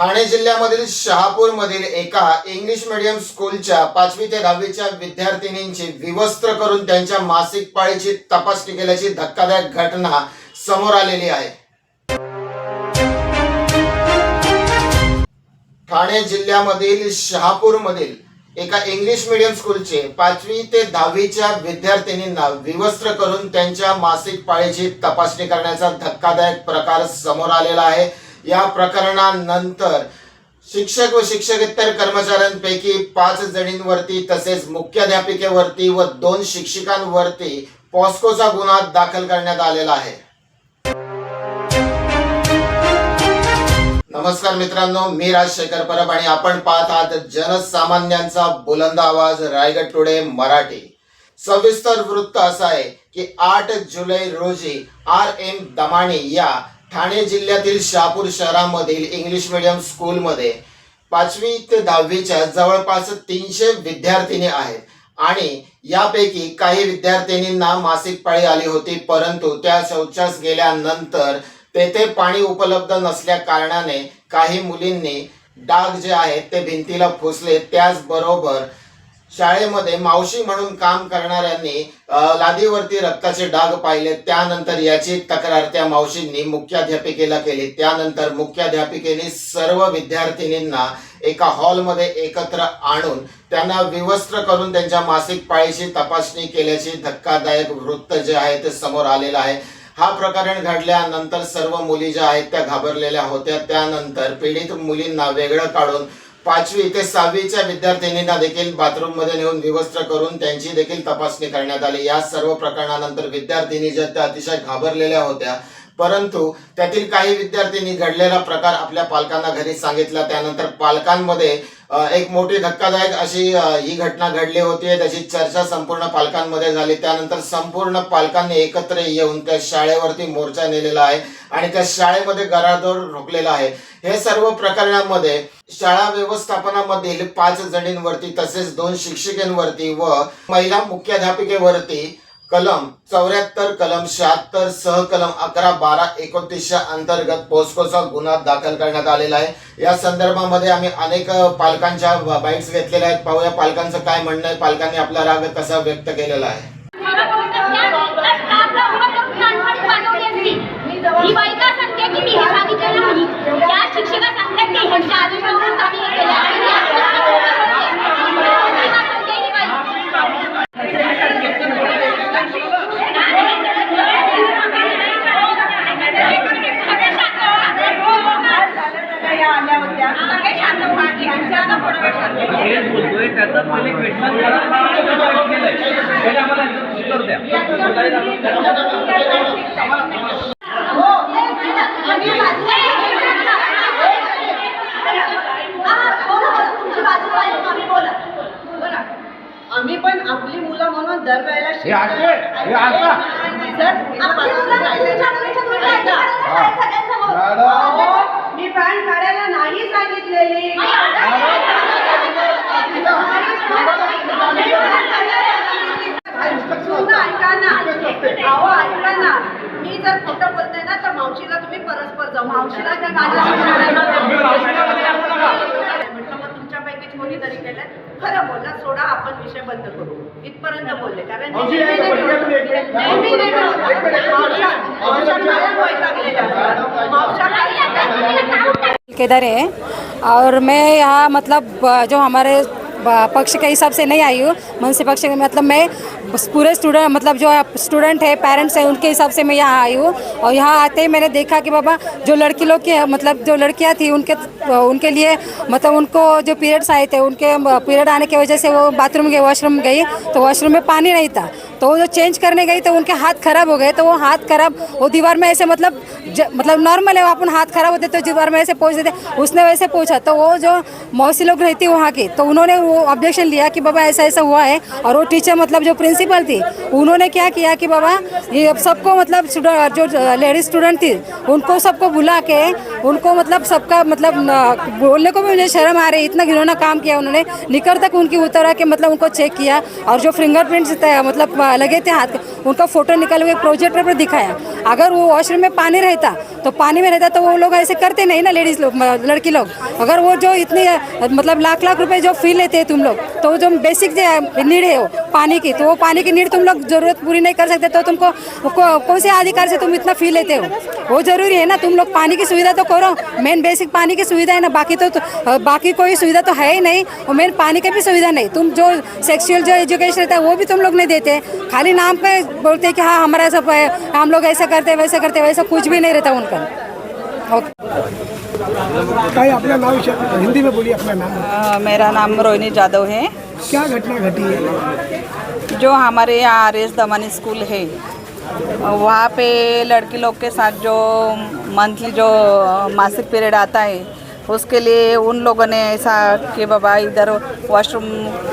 ठाणे जिल्ह्यामधील शहापूरमधील एका English medium स्कूलच्या पाचवी ते दहावीच्या विद्यार्थिनींची विवस्त्र करून त्यांच्या मासिक पाळीची तपासणी केल्याची धक्कादायक घटना समोर आलेली आहे. ठाणे जिल्ह्यामधील शहापूरमधील एका इंग्लिश मीडियम स्कूलचे पाचवी ते दहावीच्या विद्यार्थिनींना विवस्त्र करून त्यांच्या मासिक पाळीची तपासणी करण्याचा धक्कादायक प्रकार समोर आलेला आहे. या प्रकरणानंतर शिक्षक व शिक्षकेतर कर्मचाऱ्यांपैकी पाच जणींवरती तसेच मुख्याध्यापिकेवरती व दोन शिक्षिकांवरती पॉस्कोचा गुन्हा दाखल करण्यात आलेला आहे. नमस्कार मित्रांनो मी राजशेखर परब आणि आपण पाहत आहात जनसामान्यांचा बुलंद आवाज रायगड टुडे मराठी. सविस्तर वृत्त असा आहे की आठ जुलै रोजी आर एम दमाणी या ठाणे जिल्ह्यातील शहापूर शहरामधील इंग्लिश मीडियम स्कूलमध्ये पाचवी ते दहावीच्या जवळपास तीनशे विद्यार्थिनी आहेत. आणि यापैकी काही विद्यार्थिनींना मासिक पाळी आली होती परंतु त्या शौचास गेल्यानंतर तेथे पाणी उपलब्ध नसल्या कारणाने काही मुलींनी डाग जे आहेत ते भिंतीला फुसले. त्याचबरोबर शाळेमध्ये मावशी म्हणून काम करणाऱ्यांनी लादीवरती रक्ताचे डाग पाहिले. त्यानंतर याची तक्रार त्या मावशींनी मुख्याध्यापिकेला केली. त्यानंतर मुख्याध्यापिकेने सर्व विद्यार्थिनींना एका हॉलमध्ये एकत्र आणून त्यांना विवस्त्र करून त्यांच्या मासिक पाळीची तपासणी केल्याची धक्कादायक वृत्त जे आहे ते समोर आलेलं आहे. हा प्रकरण घडल्यानंतर सर्व मुली ज्या आहेत त्या घाबरलेल्या होत्या. त्यानंतर पीडित मुलींना वेगळं काढून पाचवी ते सहावीच्या विद्यार्थिनींना देखील बाथरूममध्ये नेऊन विवस्त्र करून त्यांची देखील तपासणी करण्यात आली. या सर्व प्रकरणानंतर विद्यार्थिनी ज्या त्या अतिशय घाबरलेल्या होत्या परंतु त्यातील काही विद्यार्थ्यांनी घडलेला प्रकार आपल्या पालकांना घरी सांगितला. त्यानंतर पालकांमध्ये एक मोठी धक्कादायक अशी ही घटना घडली होती. त्याची चर्चा संपूर्ण पालकांमध्ये झाली. त्यानंतर संपूर्ण पालकांनी एकत्र येऊन त्या शाळेवरती मोर्चा नेलेला आहे आणि त्या शाळेमध्ये गरादोर रोखलेला आहे. हे सर्व प्रकरणामध्ये शाळा व्यवस्थापनामधील पाच जणींवरती तसेच दोन शिक्षिकेंवरती व महिला मुख्याध्यापिकेवरती कलम चौऱ्याहत्तर कलम शहात्तर सह कलम अकरा बारा एकोणतीसच्या अंतर्गत पोस्कोचा गुन्हा दाखल करण्यात आलेला आहे. या संदर्भामध्ये आम्ही अनेक पालकांच्या बाईक्स घेतलेल्या आहेत. पाहूया पालकांचं काय म्हणणं आहे. पालकांनी आपला राग कसा व्यक्त केलेला आहे? की शिक्षिका सांगतात की ह्यांच्या आदेशावरून आम्ही हे केलं आणि मी आता सांगते ही बाई. सगळे शांत व्हा. यांच्याला थोडा वेळ शांत व्हा. हेच बोलतोय त्याचं पहिले क्वेश्चन मला केलंय पहिले आम्हाला याचं उत्तर द्या हो, एक मिनिट. आम्ही बाजूला आहे. हा, बोला, बोला. तुमची बाजू आहे. आम्ही बोला. बोला. आम्ही पण आपली मुलं म्हणून दरवेळेला हे असे हे आता सर आपली मुलं तुमच्या मुलीच्या तुम्ही काळजी करायला बोला सोडा आपण विषय बंद करू. इथपर्यंत बोलले. कारण किधर है? और मैं यहाँ मतलब जो हमारे पक्ष के हिसाब से नहीं आई हूँ। मनसी पक्ष के मतलब मैं पूरे स्टूडेंट मतलब जो स्टूडेंट है पेरेंट्स हैं, उनके हिसाब से मैं यहाँ आई हूँ। और यहाँ आते ही मैंने देखा कि बाबा, जो लड़की लोग के मतलब जो लड़कियाँ थी, उनके उनके लिए मतलब उनको जो पीरियड्स आए थे, उनके पीरियड आने की वजह से वो बाथरूम गए वॉशरूम गई तो वॉशरूम में पानी नहीं था। तो जो चेंज करने गई तो उनके हाथ खराब हो गए तो वो हाथ खराब वो दीवार में ऐसे मतलब ज, मतलब नॉर्मल है अपन हाथ खराब होते तो दीवार में ऐसे पहुँच देते उसने वैसे पूछा। तो वो जो मौसी लोग रहती वहाँ की तो उन्होंने वो ऑब्जेक्शन लिया कि बाबा ऐसा ऐसा हुआ है और वो टीचर मतलब जो प्रिंसिपल थी उन्होंने क्या किया कि बाबा ये सबको मतलब जो लेडीज़ स्टूडेंट थी उनको सबको बुला के उनको मतलब सबका मतलब बोलने को भी मुझे शर्म आ रही, इतना घिनौना काम किया उन्होंने। निकर तक उनकी उतरा के मतलब उनको चेक किया और जो फिंगरप्रिंट्स मतलब लगे थे हाथ उनका फ़ोटो निकल हुए प्रोजेक्टर पर दिखाया। अगर वो वॉशरूम में पानी रहता तो पानी में रहता तो वो लोग ऐसे करते नहीं ना लेडीज़ लोग लड़की लोग। अगर वो जो इतनी मतलब लाख लाख रुपए जो फ़ी लेते हैं तुम लोग तो जो बेसिक जो नीड है वो पानी की तो वो पानी की नीड तुम लोग ज़रूरत पूरी नहीं कर सकते तो तुमको कौन से अधिकार से तुम इतना फ़ी लेते हो? वो ज़रूरी है ना तुम लोग पानी की सुविधा तो करो मेन बेसिक पानी की सुविधा है ना बाकी तो, तो बाकी कोई सुविधा तो है ही नहीं और मेन पानी की भी सुविधा नहीं। तुम जो सेक्सुअल जो एजुकेशन रहता है वो भी तुम लोग नहीं देते। खाली नाम पे बोलते हैं कि हाँ हमारा सब है, हम लोग ऐसा करते हैं वैसा करते हैं वैसा कुछ भी नहीं रहता उनका। ओके। अपना नाम हिंदी में बोलिए अपना नाम। मेरा नाम रोहिणी जादव है। क्या घटना घटी है? जो हमारे यहाँ आर एस दमानी स्कूल है वहाँ पे लड़की लोग के साथ जो मंथली जो मासिक पीरियड आता है उसके लिए उन लोगों ने ऐसा कि बाबा इधर वॉशरूम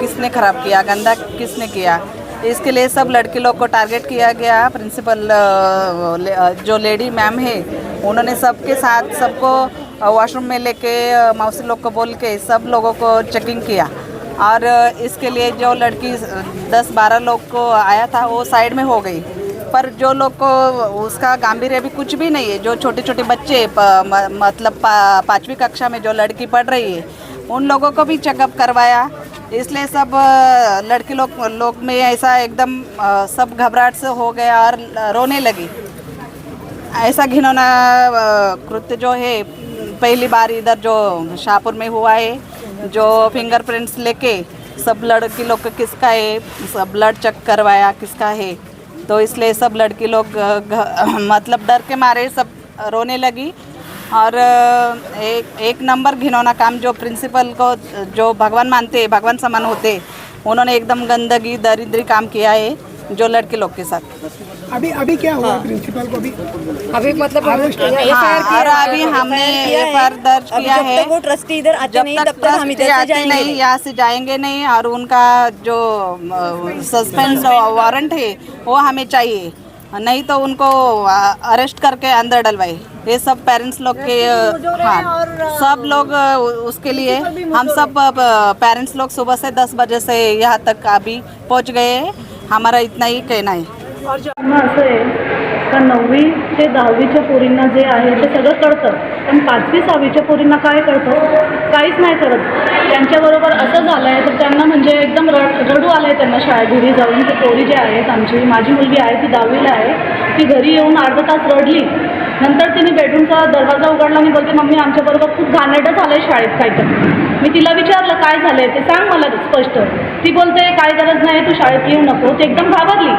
किसने ख़राब किया गंदा किसने किया? इसके लिए सब लड़की लोग को टारगेट किया गया। प्रिंसिपल जो लेडी मैम है, उन्होंने सबके साथ सबको वॉशरूम में लेके मौसी लोग को बोल के सब लोगों को चेकिंग किया। और इसके लिए जो लड़की दस बारह लोग को आया था, वो साइड में हो गई। पर जो लोग को, उसका गांभीर्य भी कुछ भी नहीं है। जो छोटे छोटे बच्चे मतलब पाँचवीं कक्षा में जो लड़की पढ़ रही है, उन लोगों को भी चेकअप करवाया। इसलिए सब लड़की लोग लोग में ऐसा एकदम सब घबराहट से हो गया और रोने लगी। ऐसा घिनौना कृत्य जो है, पहली बार इधर जो शाहपुर में हुआ है, जो फिंगरप्रिंट्स लेके सब लड़की लोग का किसका है, सब ब्लड चेक करवाया किसका है। तो इसलिए सब लड़की लोग मतलब डर के मारे सब रोने लगी। और एक एक नंबर घिनौना काम जो प्रिंसिपल को जो भगवान मानते हैं भगवान समान होते उन्होंने एकदम गंदगी दरिद्री काम किया है जो लड़के लोग के साथ। अभी अभी क्या हुआ हाँ। प्रिंसिपल को अभी? अभी मतलब हाँ, और अभी हमने एफ़ दर्ज किया है। वो ट्रस्टी इधर आते नहीं तब तक हम इधर से नहीं नहीं। यहाँ से जाएँगे नहीं और उनका जो सस्पेंस वारंट है। वो हमें चाहिए। नहीं तो उनको अरेस्ट करके अंदर डलवाए। ये सब पेरेंट्स लोग के हाँ सब लोग उसके लिए हम सब पेरेंट्स लोग सुबह से दस बजे से यहाँ तक अभी पहुँच गए हैं। हमारा इतना ही कहना है। असं आहे का नववी ते दहावीच्या पोरींना जे आहे ते सगळं कळतं. पण पाचवी सहावीच्या पोरींना काय कळतं? काहीच नाही करत. त्यांच्याबरोबर असं झालं आहे तर त्यांना म्हणजे एकदम रड रडू आलं आहे त्यांना शाळेत घरी जाऊन ते पोरी जे आहेत आमची माझी मुलगी आहे ती दहावीला आहे ती घरी येऊन अर्धा तास रडली. नंतर तिने बेडरूमचा दरवाजा उघडला आणि बोलते मम्मी आमच्याबरोबर खूप घाणेरडं झालं आहे शाळेत काहीतरी. मी तिला विचारलं काय झालंय? ते सांग मला स्पष्ट. ती बोलते काय गरज नाही तू शाळेत येऊ नको. ती एकदम घाबरली.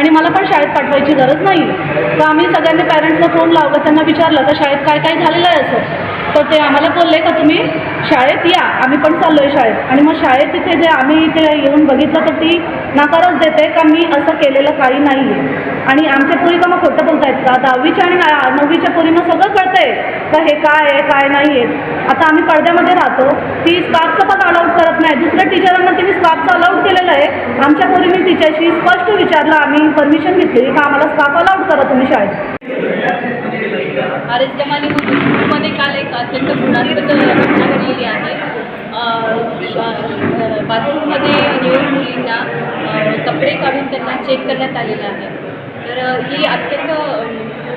आणि मला पण शाळेत पाठवायची गरज नाही. तर आम्ही सगळ्यांनी पॅरेंट्सला फोन लावला त्यांना विचारलं तर शाळेत काय काय झालेलं आहे असं? तर ते आम्हाला बोलले का तुम्ही शाळेत या आम्ही पण चाललो आहे शाळेत. आणि मग शाळेत तिथे जे आम्ही इथे येऊन बघितलं तर ती नकारच देते का मी असं केलेलं काही नाही आहे आणि आमच्या पोरी का मग खोटं बोलतायत का? दहावीच्या आणि नववीच्या पोरींना सगळं कळतंय का हे काय आहे काय नाही आहे आता आम्ही पडद्यामध्ये राहतो. ती स्कार्फचं पण अलाउड करत नाही. दुसऱ्या टीचरांना तिने स्कार्फचं अलाउड केलेलं आहे. आमच्या पोरीने तिच्याशी स्पष्ट विचारलं. आम्ही परमिशन घेतली का आम्हाला स्कार्फ अलाउड करा तुम्ही शाळेत. आर एसमध्ये काल एक अत्यंत घृणास्पद घटना घडलेली आहे बाथरूममध्ये येऊन मुलींना कपडे काढून त्यांना चेक करण्यात आलेलं आहे तर ही अत्यंत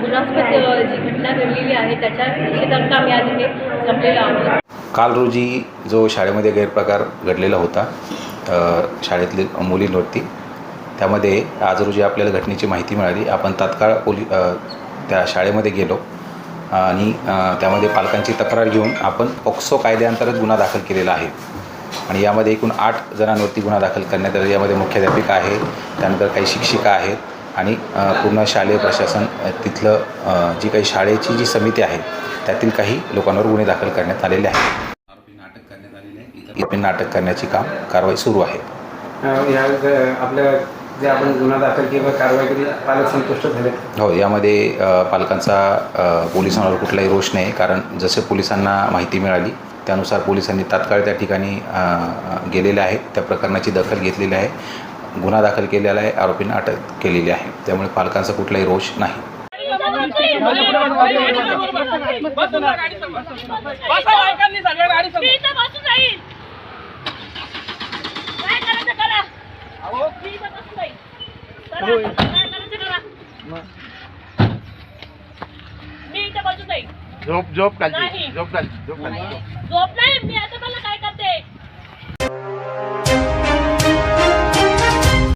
गुणास्पद घृणास्पद जी घटना घडलेली आहे त्याच्या निषेधार्थ आम्ही आज इथे जमलेलो आहोत काल रोजी जो शाळेमध्ये गैरप्रकार घडलेला होता शाळेतली मुलींवरती त्यामध्ये आज रोजी आपल्याला घटनेची माहिती मिळाली. आपण तात्काळ पोली त्या शाळेमध्ये गेलो. आणि त्यामध्ये पालकांची तक्रार घेऊन आपण पॉक्सो कायद्याअंतर्गत गुन्हा दाखल केलेला आहे. आणि यामध्ये एकूण आठ जणांवरती गुन्हा दाखल करण्यात आला. यामध्ये मुख्याध्यापिका आहे त्यानंतर काही शिक्षिका आहेत आणि पूर्ण शालेय प्रशासन तिथलं जी काही शाळेची जी समिती आहे त्यातील काही लोकांवर गुन्हे दाखल करण्यात आलेले आहेत. अटक करण्यात आलेली आहे अटक करण्याची काम कारवाई सुरू आहे. आपल्या जे आपण गुन्हा दाखल केला कारवाई केली पालक संतुष्ट झाले हो यामध्ये पालकांचा पोलिसांवर कुठलाही रोष नाही कारण जसे पोलिसांना माहिती मिळाली त्यानुसार पोलिसांनी तात्काळ त्या ठिकाणी गेलेले आहेत त्या प्रकरणाची दखल घेतलेली आहे गुन्हा दाखल केलेला आहे आरोपींना अटक केलेली आहे त्यामुळे पालकांचा कुठलाही रोष नाही गाडी समोर. मी इथं बसून राहील काय करायचं करा मी इथं बसून राहील करा. काय करायचं करा मी आईच्या बाजूच आहे झोप झोप. काढली झोप काढली झोप काढली झोप नाही मी आता